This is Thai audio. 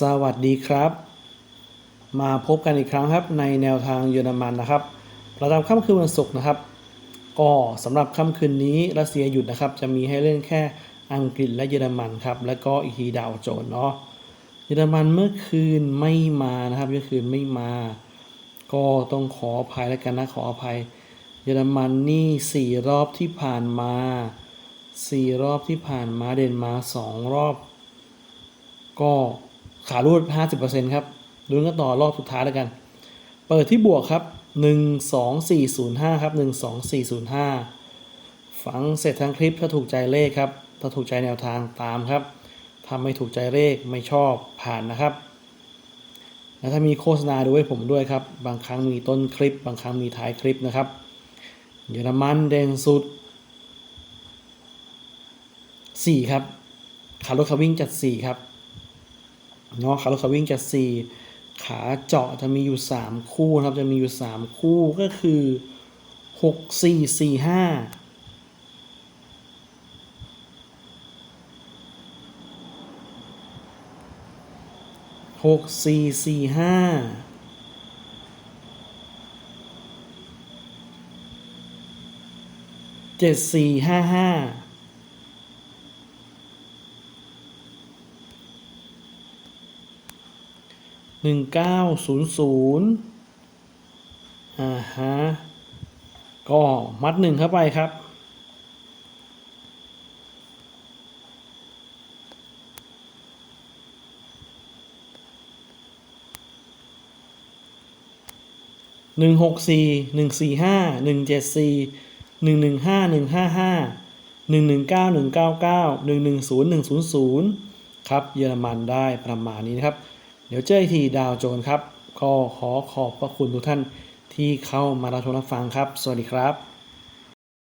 สวัสดีครับ มาพบกันอีกครั้งครับในแนวทางเยอรมันนะครับ ประจำค่ำคืนวันศุกร์นะครับ ก็สำหรับค่ำคืนนี้รัสเซียหยุดนะครับ จะมีให้เล่นแค่อังกฤษและเยอรมันครับ แล้วก็อีกทีดาวโจนเนาะเยอรมันเมื่อคืนไม่มานะครับเมื่อคืนไม่มา ก็ต้องขออภัยแล้วกันนะขออภัย เยอรมันนี่สี่รอบที่ผ่านมาสี่รอบที่ผ่านมาเดนมาสองรอบ ก็ ขารูด 50%ครับลุ้นกันต่อรอบสุดท้ายแล้วกัน เปิดที่บวกครับ 12405 ครับ 12405 ฟังเสร็จทั้งคลิปถ้าถูกใจเลขครับ ถ้าถูกใจแนวทางตามครับถ้าไม่ถูกใจเลขไม่ชอบผ่านนะครับ แล้วถ้ามีโฆษณาดูให้ผมด้วยครับ บางครั้งมีต้นคลิป บางครั้งมีท้ายคลิปนะครับ เยอรมันเด่นสุด 4 ครับคาร์ลคาวิ่งจัด 4 ครับ เนาะคาร์ลคาวิ่งจัด4ขาเจาะจะมีอยู่3คู่นะครับจะมีอยู่3คู่ก็คือ6 4 4 5หกสี่สี่ห้าเจ็ดสี่ห้าห้า หนึ่งเก้าศูนย์ศูนย์อ่าฮะก็มัดหนึ่งเข้าไปครับ หนึ่งหกสี่หนึ่งสี่ห้าหนึ่งเจ็ดสี่หนึ่งหนึ่งห้าหนึ่งห้าห้าหนึ่งหนึ่งเก้าหนึ่งเก้าเก้าหนึ่งหนึ่งศูนย์หนึ่งศูนย์ศูนย์ครับเยอรมันได้ประมาณนี้นะครับ เดี๋ยวเจออีกทีดาวโจนครับ ก็ขอขอบพระคุณทุกท่านที่เข้ามารับชมรับฟังครับ สวัสดีครับ